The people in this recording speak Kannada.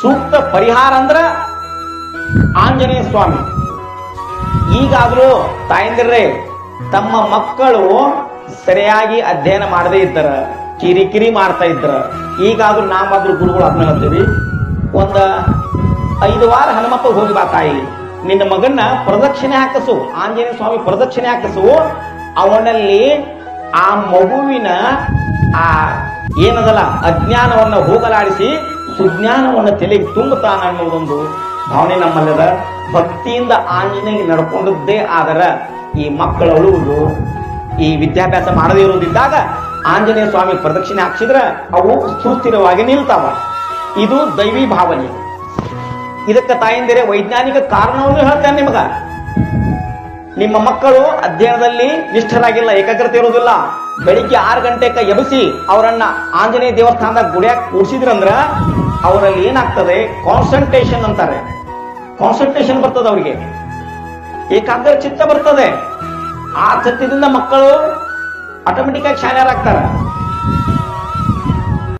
ಸೂಕ್ತ ಪರಿಹಾರ ಅಂದ್ರ ಆಂಜನೇಯ ಸ್ವಾಮಿ. ಈಗಾದ್ರೂ ತಾಯಂದಿರ್ರೆ, ತಮ್ಮ ಮಕ್ಕಳು ಸರಿಯಾಗಿ ಅಧ್ಯಯನ ಮಾಡದೇ ಇದ್ದಾರ, ಕಿರಿಕಿರಿ ಮಾಡ್ತಾ ಇದ್ರ ಈಗಾದ್ರೂ ನಾವಾದ್ರೂ ಗುರುಗಳು ಹೇಳ್ತೀವಿ ಒಂದ ಐದು ವಾರ ಹನುಮಪ್ಪ ಹೋಗಿ ಬಾ ತಾಯಿ, ನಿನ್ನ ಮಗನ್ನ ಪ್ರದಕ್ಷಿಣೆ ಹಾಕಸು, ಆಂಜನೇಯ ಸ್ವಾಮಿ ಪ್ರದಕ್ಷಿಣೆ ಹಾಕಸು, ಅವನಲ್ಲಿ ಆ ಮಗುವಿನ ಆ ಏನದಲ್ಲ, ಅಜ್ಞಾನವನ್ನ ಹೋಗಲಾಡಿಸಿ ಸುಜ್ಞಾನವನ್ನ ತಲೆಗೆ ತುಂಬುತ್ತಾನೆ ಅನ್ನೋದೊಂದು ಭಾವನೆ ನಮ್ಮಲ್ಲದ ಭಕ್ತಿಯಿಂದ ಆಂಜನೇಯ ನಡ್ಕೊಂಡದ್ದೇ ಆದರೆ ಈ ಮಕ್ಕಳ ಅಳುವುದು ಈ ವಿದ್ಯಾಭ್ಯಾಸ ಮಾಡದೇ ಇರುವುದಿದ್ದಾಗ ಆಂಜನೇಯ ಸ್ವಾಮಿ ಪ್ರದಕ್ಷಿಣೆ ಹಾಕ್ಸಿದ್ರೆ ಅವು ಸುಸ್ಥಿರವಾಗಿ ನಿಲ್ತಾವ. ಇದು ದೈವಿ ಭಾವನೆ. ಇದಕ್ಕೆ ತಾಯಂದಿರೆ ವೈಜ್ಞಾನಿಕ ಕಾರಣವನ್ನು ಹೇಳ್ತೇನೆ ನಿಮಗ. ನಿಮ್ಮ ಮಕ್ಕಳು ಅಧ್ಯಯನದಲ್ಲಿ ನಿಷ್ಠರಾಗಿಲ್ಲ, ಏಕಾಗ್ರತೆ ಇರೋದಿಲ್ಲ ಬೆಳಿಗ್ಗೆ ಆರು ಗಂಟೆಗೆ ಎಬಸಿ ಅವರನ್ನ ಆಂಜನೇಯ ದೇವಸ್ಥಾನದ ಗುಡಿಯಾಗ ಕೂಡಿಸಿದ್ರಂದ್ರ ಅವರಲ್ಲಿ ಏನಾಗ್ತದೆ? ಕಾನ್ಸಂಟ್ರೇಷನ್ ಅಂತಾರೆ. ಕಾನ್ಸಂಟ್ರೇಷನ್ ಬರ್ತದೆ ಅವರಿಗೆ. ಏಕಾಗ್ರ ಚಿತ್ತ ಬರ್ತದೆ. ಆ ಚಿತ್ತದಿಂದ ಮಕ್ಕಳು ಆಟೋಮೆಟಿಕ್ ಆಗಿ ಶಾಣ್ಯರಾಗ್ತಾರೆ.